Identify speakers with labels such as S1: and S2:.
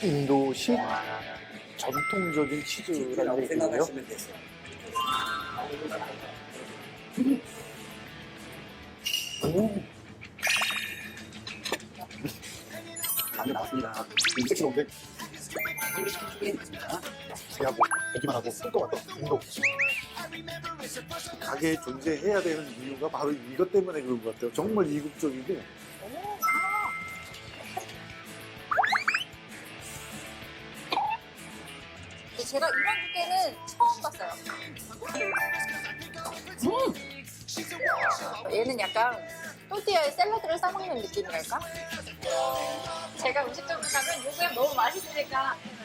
S1: 인도식 전통적인 치즈라는 얘기예요. 오,
S2: 감이 나왔습니다.
S1: 섹시한데 그냥 뭐 보기만 하고 쓸것 같다. 인도. 가게에 존재해야 되는 이유가 바로 이것 때문에 그런 것 같아요. 정말 이국적이고
S3: 제가 이런 두께는 처음 봤어요. 음! 얘는 약간 또띠아에 샐러드를 싸먹는 느낌이랄까? 제가 음식점을 가면 요새 너무 맛있으니까
S1: 음.